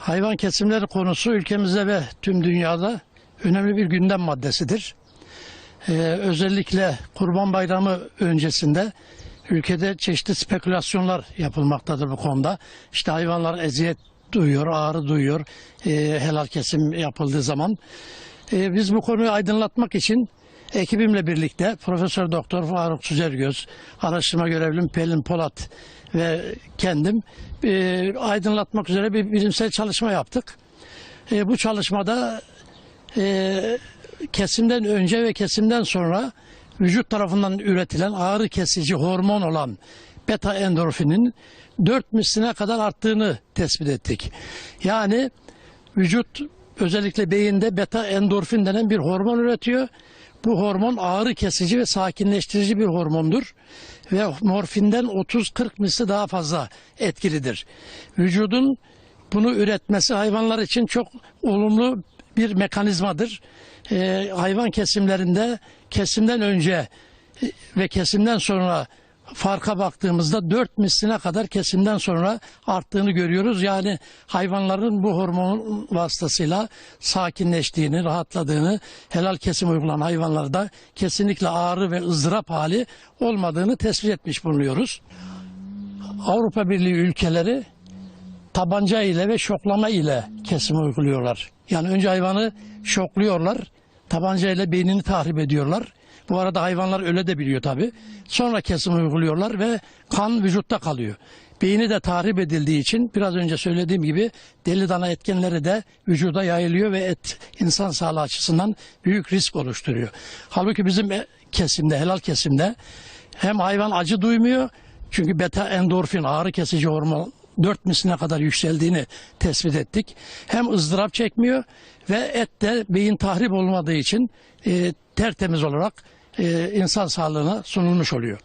Hayvan kesimleri konusu ülkemizde ve tüm dünyada önemli bir gündem maddesidir. Ee, özellikle Kurban Bayramı öncesinde ülkede çeşitli spekülasyonlar yapılmaktadır bu konuda. İşte hayvanlar eziyet duyuyor, ağrı duyuyor e, helal kesim yapıldığı zaman. E, biz bu konuyu aydınlatmak için ekibimle birlikte Profesör Doktor Faruk Süzergöz, araştırma görevlim Pelin Polat ve kendim e, aydınlatmak üzere bir bilimsel çalışma yaptık. E, bu çalışmada e, kesimden önce ve kesimden sonra vücut tarafından üretilen ağrı kesici hormon olan beta endorfinin 4 misline kadar arttığını tespit ettik. Yani vücut özellikle beyinde beta endorfin denen bir hormon üretiyor. Bu hormon ağrı kesici ve sakinleştirici bir hormondur ve morfinden 30-40 misli daha fazla etkilidir. Vücudun bunu üretmesi hayvanlar için çok olumlu bir mekanizmadır. Ee, hayvan kesimlerinde kesimden önce ve kesimden sonra farka baktığımızda 4 misline kadar kesimden sonra arttığını görüyoruz. Yani hayvanların bu hormon vasıtasıyla sakinleştiğini, rahatladığını, helal kesim uygulanan hayvanlarda kesinlikle ağrı ve ızdırap hali olmadığını tespit etmiş bulunuyoruz. Avrupa Birliği ülkeleri tabanca ile ve şoklama ile kesim uyguluyorlar. Yani önce hayvanı şokluyorlar, tabanca ile beynini tahrip ediyorlar. Bu arada hayvanlar öyle de biliyor tabi. Sonra kesim uyguluyorlar ve kan vücutta kalıyor. Beyni de tahrip edildiği için biraz önce söylediğim gibi deli dana etkenleri de vücuda yayılıyor ve et insan sağlığı açısından büyük risk oluşturuyor. Halbuki bizim e- kesimde, helal kesimde hem hayvan acı duymuyor çünkü beta endorfin ağrı kesici hormon 4 misline kadar yükseldiğini tespit ettik. Hem ızdırap çekmiyor ve et de beyin tahrip olmadığı için e, tertemiz olarak insan sağlığına sunulmuş oluyor.